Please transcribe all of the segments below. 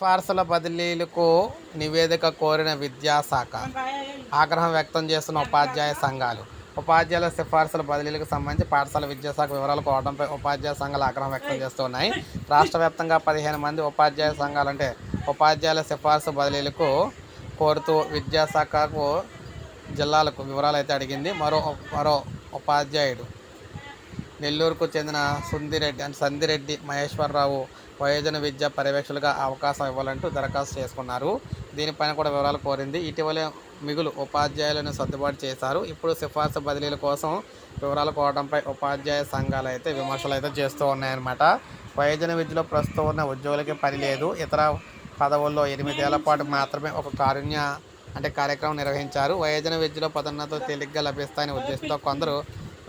సిఫార్సుల బదిలీలకు నివేదిక కోరిన విద్యాశాఖ ఆగ్రహం వ్యక్తం చేస్తున్న ఉపాధ్యాయ సంఘాలు. ఉపాధ్యాయుల సిఫార్సుల బదిలీలకు సంబంధించి పాఠశాల విద్యాశాఖ వివరాలు కోవడంపై ఉపాధ్యాయ సంఘాలు ఆగ్రహం వ్యక్తం చేస్తున్నాయి రాష్ట్ర వ్యాప్తంగా పదిహేను మంది ఉపాధ్యాయ సంఘాలు అంటే ఉపాధ్యాయుల సిఫార్సు బదిలీలకు కోరుతూ విద్యాశాఖకు జిల్లాలకు వివరాలు అయితే అడిగింది. మరో మరో ఉపాధ్యాయుడు నెల్లూరుకు చెందిన సుందిరెడ్డి అండ్ సందిరెడ్డి మహేశ్వరరావు వయోజన విద్య పర్యవేక్షకులుగా అవకాశం ఇవ్వాలంటూ దరఖాస్తు చేసుకున్నారు. దీనిపైన కూడా వివరాలు కోరింది. ఇటీవలే మిగులు ఉపాధ్యాయులను సర్దుబాటు చేశారు. ఇప్పుడు సిఫార్సు బదిలీల కోసం వివరాలు కోవడంపై ఉపాధ్యాయ సంఘాలు అయితే విమర్శలు అయితే చేస్తూ ఉన్నాయన్నమాట. వయోజన విద్యలో ప్రస్తుతం ఉన్న ఉద్యోగులకి పని లేదు. ఇతర పదవుల్లో ఎనిమిదేళ్ళ పాటు మాత్రమే ఒక కారుణ్య అంటే కార్యక్రమం నిర్వహించారు. వయోజన విద్యలో పదోన్నతులు తేలిగ్గా లభిస్తాయనే ఉద్దేశంతో కొందరు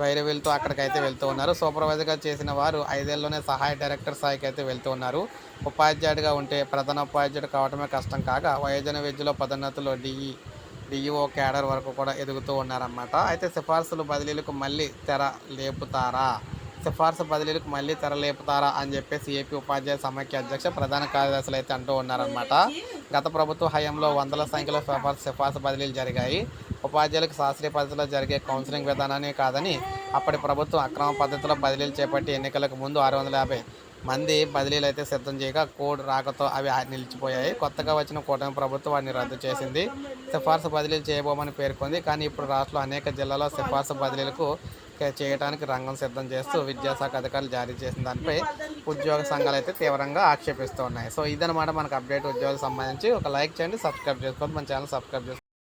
వైరు వెళ్తూ అక్కడికైతే వెళ్తూ ఉన్నారు. సూపర్వైజర్గా చేసిన వారు ఐదేళ్ళలోనే సహాయ డైరెక్టర్ స్థాయికి అయితే వెళ్తూ ఉన్నారు. ఉపాధ్యాయుడిగా ఉంటే ప్రధాన ఉపాధ్యాయుడు కావడమే కష్టం కాగా వయోజన విద్యలో పదోన్నతులు డిఈ డిఈఓ క్యాడర్ వరకు కూడా ఎదుగుతూ ఉన్నారన్నమాట. అయితే సిఫార్సులు బదిలీలకు మళ్ళీ తెర లేపుతారా? సిఫార్సు బదిలీలకు మళ్ళీ తెరలేపుతారా అని చెప్పేసి ఏపీ ఉపాధ్యాయ సమాఖ్య అధ్యక్ష ప్రధాన కార్యదర్శులు అయితే అంటూ ఉన్నారనమాట గత ప్రభుత్వ హయాంలో వందల సంఖ్యలో సిఫార్సు సిఫార్సు బదిలీలు జరిగాయి. ఉపాధ్యాయులకు శాస్త్రీయ పద్ధతిలో జరిగే కౌన్సిలింగ్ విధానాన్ని కాదని అప్పటి ప్రభుత్వం అక్రమ పద్ధతిలో బదిలీలు చేపట్టి ఎన్నికలకు ముందు ఆరు వందల యాభై మంది బదిలీలు అయితే సిద్ధం చేయగా కోడ్ రాకతో అవి నిలిచిపోయాయి. కొత్తగా వచ్చిన కూటమి ప్రభుత్వం వాటిని రద్దు చేసింది. సిఫార్సు బదిలీలు చేయబోమని పేర్కొంది. కానీ ఇప్పుడు రాష్ట్రంలో అనేక జిల్లాల్లో సిఫార్సు బదిలీలకు చేయడానికి రంగం సిద్ధం చేస్తూ విద్యాశాఖ అధికారులు జారీ చేసిన దానిపై ఉద్యోగ సంఘాలు అయితే తీవ్రంగా ఆక్షేపిస్తూ ఉన్నాయి సో ఇదనమాట మనకు అప్డేట్ ఉద్యోగాలకు సంబంధించి. ఒక లైక్ చేయండి సబ్స్క్రైబ్ చేసుకోండి. మన ఛానల్ సబ్స్క్రైబ్ చేసుకోండి.